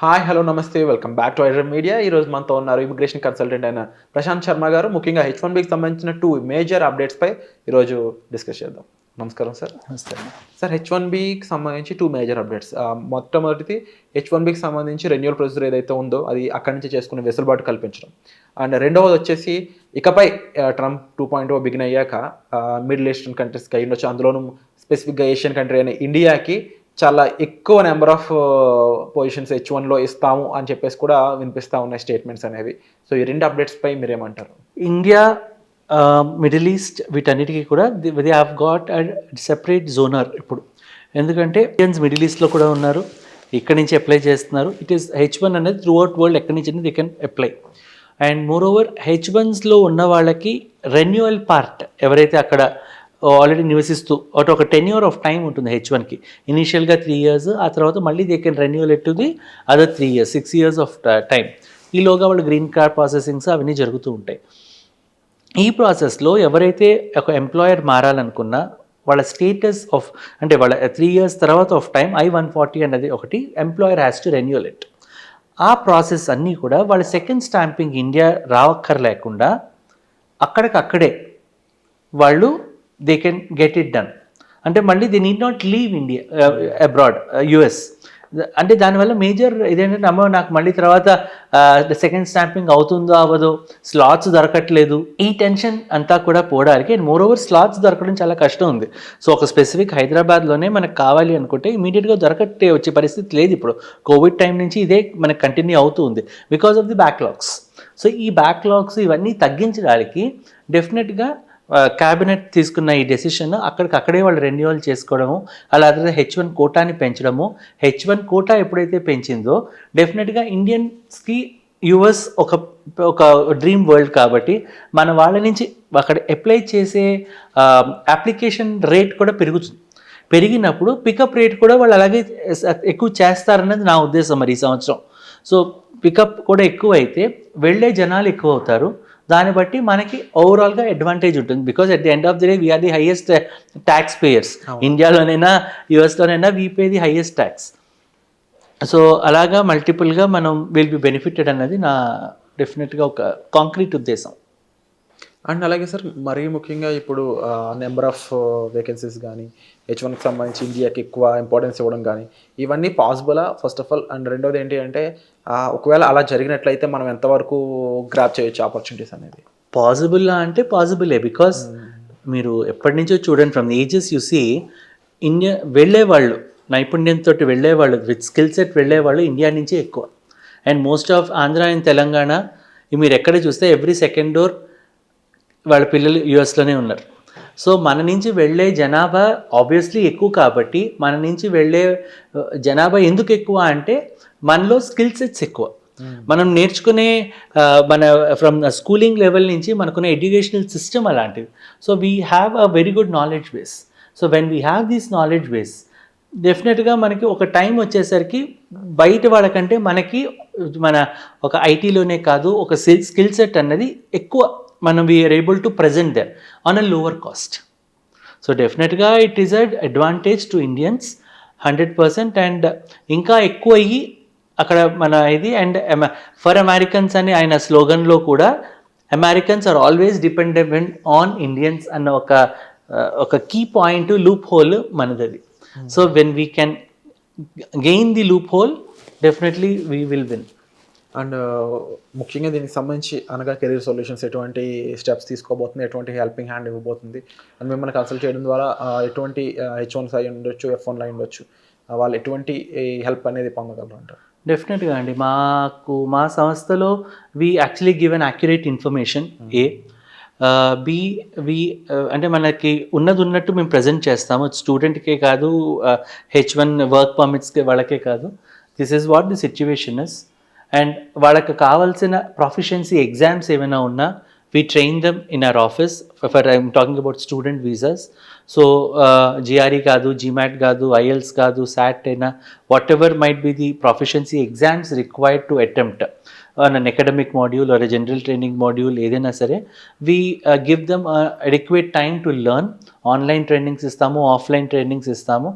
Hi hello నమస్తే welcome back to Aider media. ఈ రోజు మనతో ఉన్నారు ఇమిగ్రేషన్ కన్సల్టెంట్ అయిన ప్రశాంత్ శర్మ గారు. ముఖ్యంగా హెచ్ వన్ బికి సంబంధించిన టూ మేజర్ అప్డేట్స్పై ఈరోజు డిస్కస్ చేద్దాం. నమస్కారం సార్ నమస్తే. సార్ హెచ్ వన్ బికి సంబంధించి టూ మేజర్ అప్డేట్స్ మొట్టమొదటిది హెచ్ వన్ బికి సంబంధించి రెన్యువల్ ప్రొసీజర్ ఏదైతే ఉందో అది అక్కడి నుంచి చేసుకునే వెసులుబాటు కల్పించడం. అండ్ రెండవది వచ్చేసి ఇకపై Trump two point O begin అయ్యాక మిడిల్ ఈస్టర్న్ కంట్రీస్కి అయి ఉండొచ్చు అందులోనూ స్పెసిఫిక్గా ఏషియన్ కంట్రీ అయిన ఇండియాకి చాలా ఎక్కువ నెంబర్ ఆఫ్ పొజిషన్స్ హెచ్ వన్లో ఇస్తాము అని చెప్పేసి కూడా వినిపిస్తూ ఉన్నాయి స్టేట్మెంట్స్ అనేవి. సో ఈ రెండు అప్డేట్స్పై మీరేమంటారు? ఇండియా మిడిల్ ఈస్ట్ వీటన్నిటికీ కూడా the have got and separate genre ఇప్పుడు. ఎందుకంటే ఇండియన్స్ మిడిల్ ఈస్ట్లో కూడా ఉన్నారు. ఇక్కడి నుంచి అప్లై చేస్తున్నారు. ఇట్ ఈస్ హెచ్ వన్ అనేది త్రూ అవుట్ వరల్డ్ ఎక్కడి నుంచి the can apply and moreover H వన్స్లో ఉన్న వాళ్ళకి రెన్యువల్ పార్ట్ ఎవరైతే అక్కడ ఆల్రెడీ నివసిస్తూ అటు ఒక టెన్ ఇయర్ ఆఫ్ టైం ఉంటుంది హెచ్ వన్కి ఇనీషియల్గా త్రీ ఇయర్స్ ఆ తర్వాత మళ్ళీ they can renewal at to the other three years six years of time ఈలోగా వాళ్ళు గ్రీన్ కార్డ్ ప్రాసెసింగ్స్ అవన్నీ జరుగుతూ ఉంటాయి. ఈ ప్రాసెస్లో ఎవరైతే ఒక ఎంప్లాయర్ మారాలనుకున్నా వాళ్ళ స్టేటస్ ఆఫ్ అంటే వాళ్ళ త్రీ ఇయర్స్ తర్వాత of time I one forty అనేది ఒకటి employer has to renewal it ఆ ప్రాసెస్ అన్నీ కూడా వాళ్ళ సెకండ్ స్టాంపింగ్ ఇండియా రావక్కర్లేకుండా అక్కడికక్కడే వాళ్ళు they can get it done అంటే మళ్ళీ they need not leave India abroad US అంటే దానివల్ల మేజర్ ఇదేంటంటే అమ్మో నాకు మళ్ళీ తర్వాత uh, సెకండ్ స్టాంపింగ్ అవుతుందో అవ్వదో స్లాట్స్ దొరకట్లేదు. ఈ టెన్షన్ అంతా కూడా పోవడానికి అండ్ మోర్ ఓవర్ స్లాట్స్ దొరకడం చాలా కష్టం ఉంది. సో ఒక స్పెసిఫిక్ హైదరాబాద్లోనే మనకు కావాలి అనుకుంటే ఇమీడియట్గా దొరకట్టే వచ్చే పరిస్థితి లేదు ఇప్పుడు. కోవిడ్ టైం నుంచి ఇదే మనకు కంటిన్యూ అవుతూ ఉంది because of the backlogs so ఈ బ్యాక్లాగ్స్ ఇవన్నీ తగ్గించడానికి డెఫినెట్గా క్యాబినెట్ తీసుకున్న ఈ డెసిషన్ అక్కడికి అక్కడే వాళ్ళు రెన్యువల్ చేసుకోవడము అలాగే హెచ్ వన్ కోటాని పెంచడము. హెచ్ వన్ కోటా ఎప్పుడైతే పెంచిందో డెఫినెట్గా ఇండియన్స్కి యుఎస్ ఒక ఒక డ్రీమ్ వరల్డ్ కాబట్టి మన వాళ్ళ నుంచి అక్కడ అప్లై చేసే అప్లికేషన్ రేట్ కూడా పెరుగుతుంది. పెరిగినప్పుడు పికప్ రేట్ కూడా వాళ్ళు అలాగే ఎక్కువ చేస్తారన్నది నా ఉద్దేశం మరి ఈ సంవత్సరం. సో పికప్ కూడా ఎక్కువ అయితే వెళ్ళే జనాలు ఎక్కువ అవుతారు దాన్ని బట్టి మనకి ఓవరాల్గా అడ్వాంటేజ్ ఉంటుంది. Because at the end of the day we're the highest tax payers ఇండియాలోనైనా యూఎస్లోనైనా we pay the highest tax so అలాగా మల్టిపుల్గా మనం విల్ బి బెనిఫిటెడ్ అన్నది నా డెఫినెట్గా ఒక కాంక్రీట్ ఉద్దేశం. అండ్ అలాగే సార్ మరీ ముఖ్యంగా ఇప్పుడు నెంబర్ ఆఫ్ వేకెన్సీస్ కానీ హెచ్ వన్కి సంబంధించి ఇండియాకి ఎక్కువ ఇంపార్టెన్స్ ఇవ్వడం కానీ ఇవన్నీ పాసిబులా ఫస్ట్ ఆఫ్ ఆల్ అండ్ రెండోది ఏంటి అంటే ఒకవేళ అలా జరిగినట్లయితే మనం ఎంతవరకు గ్రాప్ చేయొచ్చు ఆపర్చునిటీస్ అనేది? పాసిబుల్ అంటే పాసిబులే బికాస్ మీరు ఎప్పటి నుంచో చూడండి ఫ్రమ్ ఏజెస్ చూసి ఇండియా వెళ్ళేవాళ్ళు నైపుణ్యంతో వెళ్ళేవాళ్ళు విత్ స్కిల్ సెట్ వెళ్ళేవాళ్ళు ఇండియా నుంచే ఎక్కువ. And most of Andhra and Telangana మీరు ఎక్కడ చూస్తే ఎవ్రీ సెకండ్ డోర్ వాళ్ళ పిల్లలు యూఎస్లోనే ఉన్నారు. సో మన నుంచి వెళ్ళే జనాభా ఆబ్వియస్లీ ఎక్కువ కాబట్టి మన నుంచి వెళ్ళే ఆ, జనాభా ఎందుకు ఎక్కువ అంటే మనలో స్కిల్ సెట్స్ ఎక్కువ. మనం నేర్చుకునే ఆ, మన ఫ్రమ్ స్కూలింగ్ లెవెల్ నుంచి మనకున్న ఎడ్యుకేషనల్ సిస్టమ్ అలాంటిది. So we have a very good knowledge base so when we have this knowledge base డెఫినెట్గా మనకి ఒక టైం వచ్చేసరికి బయట వాళ్ళకంటే మనకి మన ఒక ఐటీలోనే కాదు ఒక స్కిల్ సెట్ అన్నది ఎక్కువ మనం we're able to present there on a lower cost so డెఫినెట్గా it is a advantage to Indians hundred percent and ఇంకా ఎక్కువ అయ్యి అక్కడ మన ఇది అండ్ ఫర్ అమెరికన్స్ అని ఆయన స్లోగన్లో కూడా Americans are always dependent on Indians అన్న ఒక ఒక key point loop whole మనదది. So when we can gain the loophole definitely we will win and ముఖ్యంగా దీనికి సంబంధించి అనగా కెరీర్ సొల్యూషన్స్ ఎటువంటి స్టెప్స్ తీసుకోబోతుంది ఎటువంటి హెల్పింగ్ హ్యాండ్ ఇవ్వబోతుంది అండ్ మిమ్మల్ని కన్సల్ట్ చేయడం ద్వారా ఎటువంటి హెచ్ వన్స్ అయి ఉండొచ్చు ఎఫ్ వన్లో అయి ఉండొచ్చు వాళ్ళు ఎటువంటి హెల్ప్ అనేది పొందగలరు అంటారు? డెఫినెట్గా అండి. మాకు మా సంస్థలో we actually give an accurate information A B V అంటే మనకి ఉన్నది ఉన్నట్టు మేము ప్రజెంట్ చేస్తాము. స్టూడెంట్కే కాదు హెచ్ వన్ వర్క్ పర్మిట్స్కి వాళ్ళకే కాదు. This is what the situation is and వాళ్ళకి కావాల్సిన ప్రొఫిషియన్సీ ఎగ్జామ్స్ ఏమైనా ఉన్నా we train them in our office for I'm talking about student visas so GRE కాదు జిమాట్ కాదు ఐఎల్స్ కాదు సాట్ అయినా whatever might be the proficiency exams required to attempt an academic module or general training module ఏదైనా సరే we give them adequate time to learn online trainings ఇస్తాము offline trainings ఇస్తాము.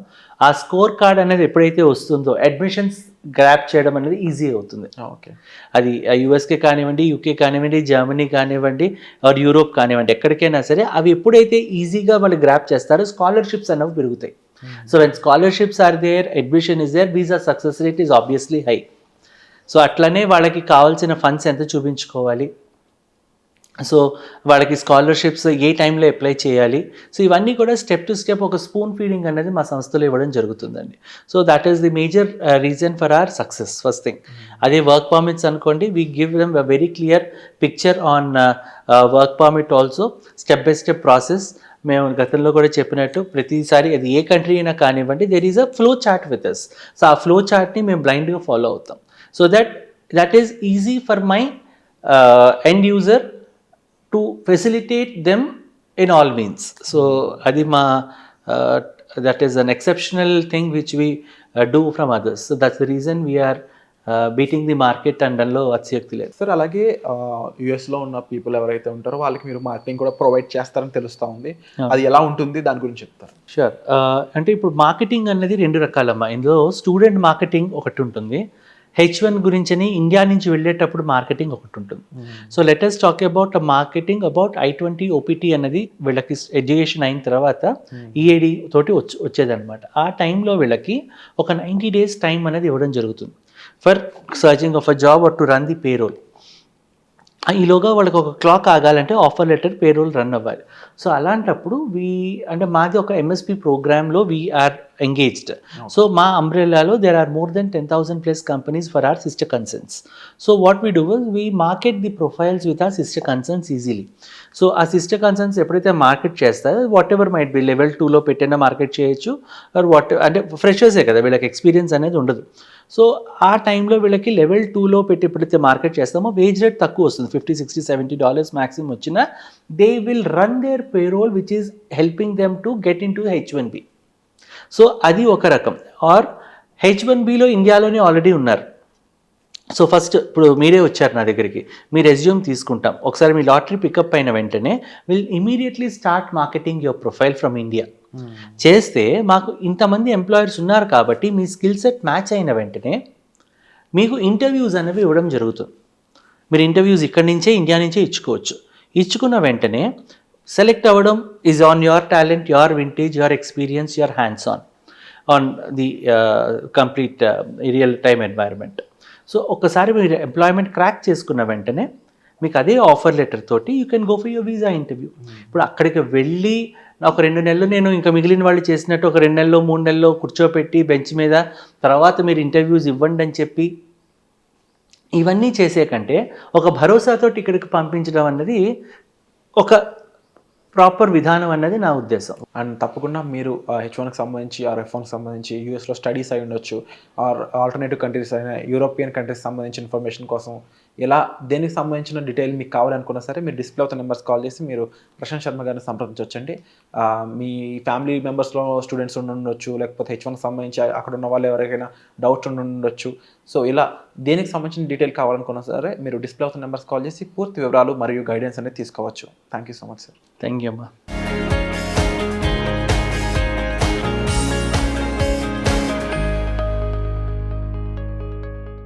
ఆ score card అనేది ఎప్పుడైతే వస్తుందో అడ్మిషన్స్ గ్రాప్ చేయడం అనేది ఈజీ అవుతుంది. ఓకే అది యుఎస్కే కానివ్వండి యూకే కానివ్వండి జర్మనీ కానివ్వండి ఆర్ యూరోప్ కానివ్వండి ఎక్కడికైనా సరే అవి ఎప్పుడైతే ఈజీగా వాళ్ళు గ్రాప్ చేస్తారో స్కాలర్షిప్స్ అనేవి పెరుగుతాయి. So when scholarships are there admission is there visa success rate is obviously high so అట్లనే వాళ్ళకి కావాల్సిన ఫండ్స్ ఎంత చూపించుకోవాలి? సో వాళ్ళకి స్కాలర్షిప్స్ ఏ టైంలో అప్లై చేయాలి? సో ఇవన్నీ కూడా స్టెప్ టు స్టెప్ ఒక స్పూన్ ఫీడింగ్ అనేది మా సంస్థలో ఇవ్వడం జరుగుతుందండి. So that is the major reason for our success first thing అదే వర్క్ పర్మిట్స్ అనుకోండి we give them a very clear picture on work permit also step by step process మేము గతంలో కూడా చెప్పినట్టు ప్రతిసారి అది ఏ కంట్రీ అయినా కానివ్వండి there is a flow chart with us so ఆ ఫ్లో చార్ట్ని మేము బ్లైండ్గా ఫాలో అవుతాం. So that that is easy for my end user to facilitate them in all means so అది మా that is an exceptional thing which we do from others so that's the reason we're beating the market and దానిలో అతిశక్తి లేదు. Sir అలాగే యుఎస్లో ఉన్న people ఎవరైతే ఉంటారో వాళ్ళకి మీరు మార్కెటింగ్ కూడా ప్రొవైడ్ చేస్తారని తెలుస్తూ ఉంది. అది ఎలా ఉంటుంది? దాని గురించి చెప్తారు? షూర్ అంటే ఇప్పుడు మార్కెటింగ్ అనేది రెండు రకాలమ్మా. ఇందులో స్టూడెంట్ మార్కెటింగ్ ఒకటి ఉంటుంది. హెచ్ వన్ గురించి ఇండియా నుంచి వెళ్ళేటప్పుడు మార్కెటింగ్ ఒకటి ఉంటుంది. So latest talk about marketing about I twenty OPT అన్నది వీళ్ళకి ఎడ్యుకేషన్ అయిన తర్వాత ఈఏడి తోటి వచ్చి వచ్చేదన్నమాట. ఆ టైంలో వీళ్ళకి ఒక నైంటీ డేస్ టైం అనేది ఇవ్వడం జరుగుతుంది. For searching of a job or to run the payroll ఈలోగా వాళ్ళకి ఒక క్లాక్ ఆగాలంటే ఆఫర్ లెటర్ పేరోల్ రన్ అవ్వాలి. సో అలాంటప్పుడు వీ అంటే మాది ఒక ఎంఎస్పి ప్రోగ్రామ్లో వీఆర్ ఎంగేజ్డ్. సో మా అంబ్రెల్లాలో there are more than ten thousand plus companies for our sister concerns so what we do we market the profiles with our sister concerns easily so ఆ sister concerns ఎప్పుడైతే market చేస్తారో what ever might be level టూలో పెట్టినా market చేయొచ్చు. Are what అంటే ఫ్రెషర్సే కదా వీళ్ళకి experience అనేది ఉండదు. సో ఆ టైంలో వీళ్ళకి లెవెల్ టూలో పెట్టి ఎప్పుడైతే మార్కెట్ చేస్తామో వేజ్ రేట్ తక్కువ వస్తుంది. Fifty sixty seventy dollars maximum వచ్చిన they will run their payroll which is helping them to get into H one B so అది ఒక రకం. ఆర్ హెచ్ వన్ బిలో ఇండియాలోనే ఆల్రెడీ ఉన్నారు. సో ఫస్ట్ ఇప్పుడు మీరే వచ్చారు నా దగ్గరికి. మీ రెజ్యూమ్ తీసుకుంటాం. ఒకసారి మీ లాటరీ పికప్ అయిన వెంటనే will immediately start marketing your profile from India చేస్తే మాకు ఇంతమంది ఎంప్లాయర్స్ ఉన్నారు కాబట్టి మీ స్కిల్ సెట్ మ్యాచ్ అయిన వెంటనే మీకు ఇంటర్వ్యూస్ అనేవి ఇవ్వడం జరుగుతుంది. మీరు ఇంటర్వ్యూస్ ఇక్కడి నుంచే ఇండియా నుంచే ఇచ్చుకోవచ్చు. ఇచ్చుకున్న వెంటనే సెలెక్ట్ అవ్వడం is on your talent your vintage your experience your hands on on the complete real time environment so ఒక్కసారి మీరు ఎంప్లాయ్మెంట్ క్రాక్ చేసుకున్న వెంటనే మీకు అదే ఆఫర్ లెటర్ తోటి you can go for your visa interview ఇప్పుడు అక్కడికి వెళ్ళి ఒక రెండు నెలలు నేను ఇంకా మిగిలిన వాళ్ళు చేసినట్టు ఒక రెండు నెలలో మూడు నెలల్లో కూర్చోపెట్టి బెంచ్ మీద తర్వాత మీరు ఇంటర్వ్యూస్ ఇవ్వండి అని చెప్పి ఇవన్నీ చేసే కంటే ఒక భరోసాతోటి ఇక్కడికి పంపించడం అన్నది ఒక ప్రాపర్ విధానం అన్నది నా ఉద్దేశం. అండ్ తప్పకుండా మీరు హెచ్ వన్కి సంబంధించి ఆర్ ఎఫ్ వన్కి సంబంధించి యూఎస్లో స్టడీస్ అయి ఉండొచ్చు ఆర్ ఆల్టర్నేటివ్ కంట్రీస్ అయిన యూరోపియన్ కంట్రీస్ సంబంధించిన ఇన్ఫర్మేషన్ కోసం. ఎలా దేనికి సంబంధించిన డీటెయిల్ మీకు కావాలనుకున్నా సరే మీరు డిస్ప్లే అవుతున్న నెంబర్స్ కాల్ చేసి మీరు ప్రశాంత్ శర్మ గారిని సంప్రదించవచ్చండి మీ ఫ్యామిలీ మెంబర్స్లో స్టూడెంట్స్ ఉండి ఉండొచ్చు లేకపోతే హెచ్ వన్కి సంబంధించి అక్కడ ఉన్న వాళ్ళు ఎవరికైనా డౌట్స్ ఉండి ఉండొచ్చు. సో ఇలా దేనికి సంబంధించిన డీటెయిల్ కావాలనుకున్నా సరే మీరు డిస్ప్లే అవుతున్న నెంబర్స్ కాల్ చేసి పూర్తి వివరాలు మరియు గైడెన్స్ అనేది తీసుకోవచ్చు. Thank you so much sir thank you అమ్మా.